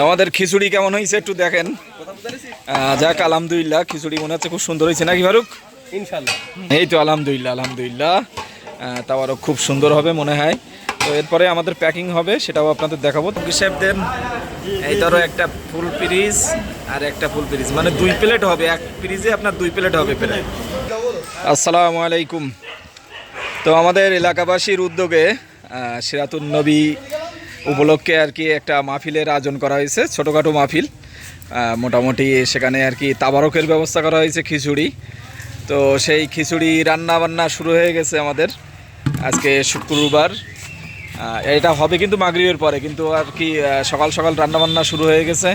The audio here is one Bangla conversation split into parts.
আমাদের খিচুড়ি কেমন হয়েছে একটু দেখেন। যাক আলহামদুলিল্লাহ খিচুড়ি মনে হচ্ছে খুব সুন্দর হয়েছে নাকি ফারুক? ইনশাল্লাহ। এই তো আলহামদুলিল্লাহ আলহামদুলিল্লাহ। তাও আরও খুব সুন্দর হবে মনে হয়। তো এরপরে আমাদের প্যাকিং হবে সেটাও আপনাদের দেখাবো। দেন? এই ধরো একটা ফুল পিরিজ আর একটা ফুল পিরিজ মানে দুই প্লেট হবে। এক পিরিজে আপনার দুই প্লেট হবে প্লেট আসসালামু আলাইকুম। তো আমাদের এলাকাবাসীর উদ্যোগে আহ, সিরাতুন নবী উপলক্ষে আর কি একটা মাহফিলের আয়োজন করা হয়েছে ছোটোখাটো মাহফিল। মোটামুটি সেখানে আর কি তাবারকের ব্যবস্থা করা হয়েছে খিচুড়ি। তো সেই খিচুড়ি রান্না বান্না শুরু হয়ে গেছে আমাদের আজকে শুক্রবার। এটা হবে কিন্তু মাগরিবের পরে কিন্তু আর কি সকাল সকাল রান্না বান্না শুরু হয়ে গেছে।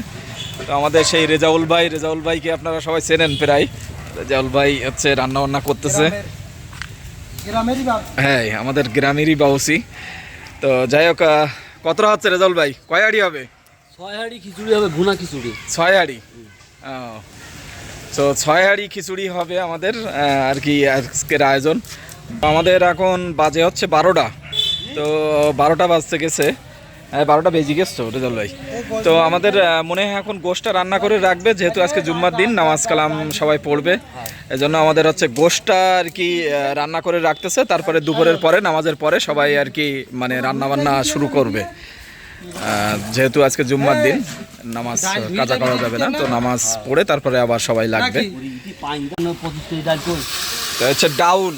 তো আমাদের সেই রেজাউল ভাই রেজাউল ভাইকে আপনারা সবাই চেনেন প্রায়। রেজাউল ভাই হচ্ছে রান্না বান্না করতেছে হ্যাঁ আমাদের গ্রামেরই বাউসি। তো যাই হোক কতটা হচ্ছে রেজাউল ভাই? কয় আড়ি হবে? ছয় হাড়ি খিচুড়ি হবে ভুনা খিচুড়ি। ছয় হাড়ি? তো ছয় হাড়ি খিচুড়ি হবে আমাদের আর কি আজকের আয়োজন। আমাদের এখন বাজে হচ্ছে বারোটা। তো বারোটা বাজতে গেছে। বারোটা বেজে গেছো রেজাল ভাই। তো আমাদের মনে হয় এখন গোষ্ঠটা রান্না করে রাখবে যেহেতু আজকে জুম্মার দিন নামাজ কালাম সবাই পড়বে। এজন্য আমাদের হচ্ছে গোষ্ঠটা আর কি রান্না করে রাখতেছে। তারপরে দুপুরের পরে নামাজের পরে সবাই আর কি মানে রান্না বান্না শুরু করবে। যেহেতু আজকে জুম্মার দিন নামাজ কাজা করা যাবে না তো নামাজ পড়ে তারপরে আবার সবাই লাগবে। হচ্ছে ডাউল।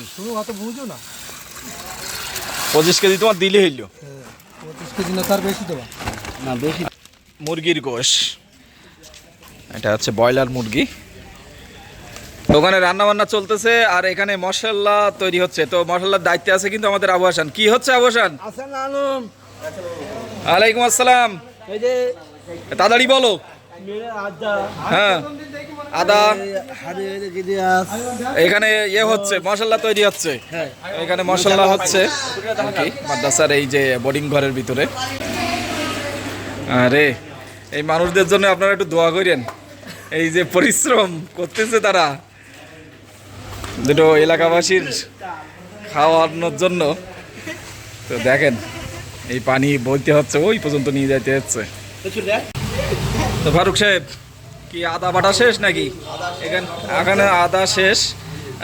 পঁচিশ কেজি তোমার দিলে হইল। পঁচিশ কেজি না তার বেশি দেবা? না বেশি। মুরগির গোশ। এটা হচ্ছে ব্রয়লার মুরগি। ওখানে রান্না বান্না চলতেছে আর এখানে মশলা তৈরি হচ্ছে। তো মশলার দায়িত্বে আছে কিন্তু আমাদের আবু হাসান। কি হচ্ছে আবু হাসান? আলাইকুম আসসালাম। তাড়াতাড়ি বলো। হ্যাঁ। আদা। এখানে ইয়ে হচ্ছে মশলা তৈরি হচ্ছে। এখানে মশলা হচ্ছে। মাদ্রাসার এই যে বোর্ডিং ঘরের ভিতরে। আরে, এই মানুষদের জন্য আপনারা একটু দোয়া করেন। এই যে পরিশ্রম করতেছে তারা। দুটো এলাকাবাসীর খাওয়ানোর জন্য। তো দেখেন, এই পানি বইতে হচ্ছে, ওই পর্যন্ত নিয়ে যাইতে হচ্ছে। তো ফারুক সাহেব কি আদা বাটা শেষ নাকি? এখানে এখানে আদা শেষ,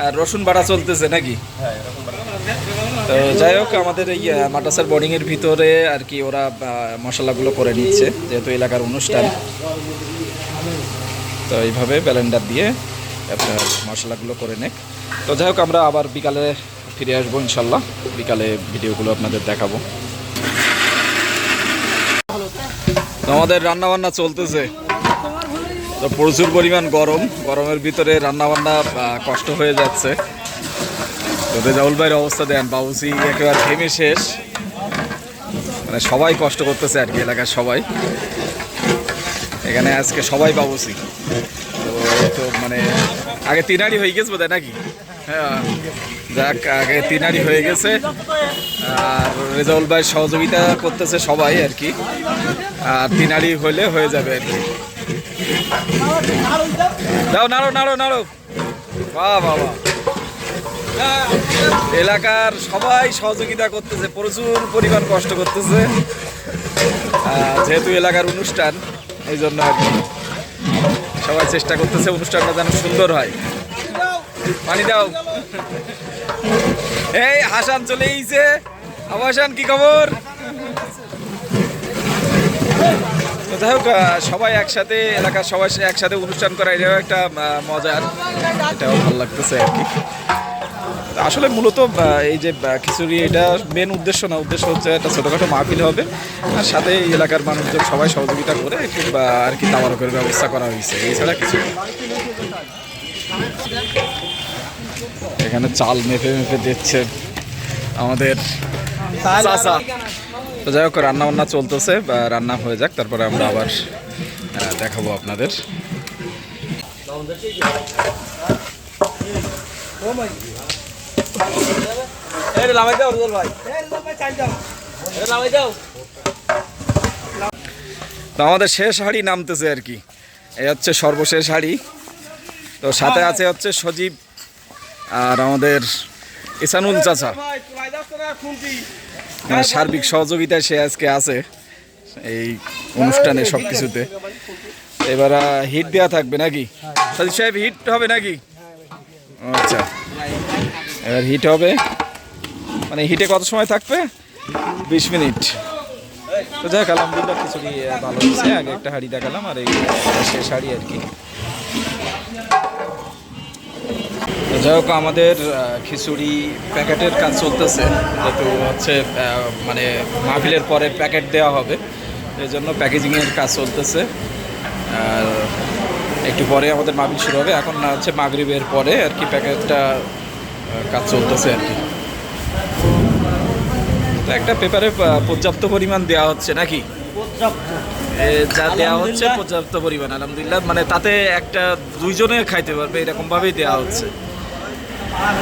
আর রসুন বাটা চলতেছে নাকি? তো যাই হোক, আমাদের এই মাদ্রাসার এর ভিতরে আর কি ওরা মশলাগুলো করে নিচ্ছে, যেহেতু এলাকার অনুষ্ঠান। তো এইভাবে ব্যালেন্ডার দিয়ে আপনার মশলাগুলো করে নে তো যাই হোক, আমরা আবার বিকালে ফিরে আসব, ইনশাল্লাহ। বিকালে ভিডিওগুলো আপনাদের দেখাবো। আমাদের রান্না বান্না চলতেছে। তো প্রচুর পরিমাণ গরম। গরমের ভিতরে রান্না বান্না কষ্ট হয়ে যাচ্ছে। তো রেজাউল ভাইয়ের অবস্থা দেন বাবুসি একেবারে থেমে শেষ। মানে সবাই কষ্ট করতেছে আর কি, এলাকার সবাই। এখানে আজকে সবাই বাবুসি তো তো মানে আগে তিনারি হয়ে গেছে বোধহয় নাকি? হ্যাঁ যাক, আগে তিনারি হয়ে গেছে। আর রেজাউল ভাই সহযোগিতা করতেছে সবাই আর কি। আর তিনারি হলে হয়ে যাবে আর কি। দাও, নাড়ো নাড়ো নাড়ো। বাহ বাহ এলাকার সবাই সহযোগিতা করতেছে, প্রচুর পরিমাণ কষ্ট করতেছে। যেহেতু এলাকার অনুষ্ঠান, এই জন্য আর কি। সবাই চেষ্টা করতেছে অনুষ্ঠানটা যেন সুন্দর হয়। পানি দাও। এই, হাসান চলে এইছে আবু হাসান, কি খবর? তো যাই হোক সবাই একসাথে এলাকার সবাই একসাথে অনুষ্ঠান করা এটাও একটা মজার। এটাও ভালো লাগতেছে আর কি। আসলে মূলত এই যে খিচুড়ি এটা মেন উদ্দেশ্য না উদ্দেশ্য হচ্ছে একটা ছোটোখাটো মাহফিল হবে। আর সাথে এই এলাকার মানুষজন সবাই সহযোগিতা করে একটু আর কি তাবারকের ব্যবস্থা করা হয়েছে। এছাড়া কিছু এখানে চাল মেপে মেপে দিচ্ছে আমাদের চাচা। তো যাই হোক রান্না বান্না চলতেছে বা রান্না হয়ে যাক তারপরে আমরা আবার দেখাবো আপনাদের। তো আমাদের শেষ হাড়ি নামতেছে আর কি। এই হচ্ছে সর্বশেষ হাড়ি। তো সাথে আছে হচ্ছে সজীব আর আমাদের ইসানুল চাচা। সার্বিক সহযোগিতায় সে আজকে আছে এই অনুষ্ঠানে সব কিছুতে এবার হিট দেওয়া থাকবে নাকি? সাজিদ সাহেব হিট হবে নাকি? আচ্ছা। এবার হিট হবে। মানে হিটে কত সময় থাকবে? বিশ মিনিট। তো যাক, আলহামদুলিল্লাহ খিচুড়ি ভালো হয়েছে। আগে একটা হাঁড়ি দেখালাম, আর এই শেষ হাঁড়ি আর কি তো যাই হোক আমাদের খিচুড়ি প্যাকেটের কাজ চলতেছে। যেহেতু হচ্ছে মানে মাহফিলের পরে প্যাকেট দেওয়া হবে এই জন্য প্যাকেজিংয়ের কাজ চলতেছে। আর একটু পরে আমাদের মাহফিল শুরু হবে। এখন না হচ্ছে মাগরিবের পরে আর কি প্যাকেটটা কাজ চলতেছে আর কি। তো একটা পেপারে পর্যাপ্ত পরিমাণ দেওয়া হচ্ছে নাকি? যা দেওয়া হচ্ছে পর্যাপ্ত পরিমাণ। আলহামদুলিল্লাহ মানে তাতে একটা দুইজনে খাইতে পারবে এরকম ভাবেই দেওয়া হচ্ছে। habis.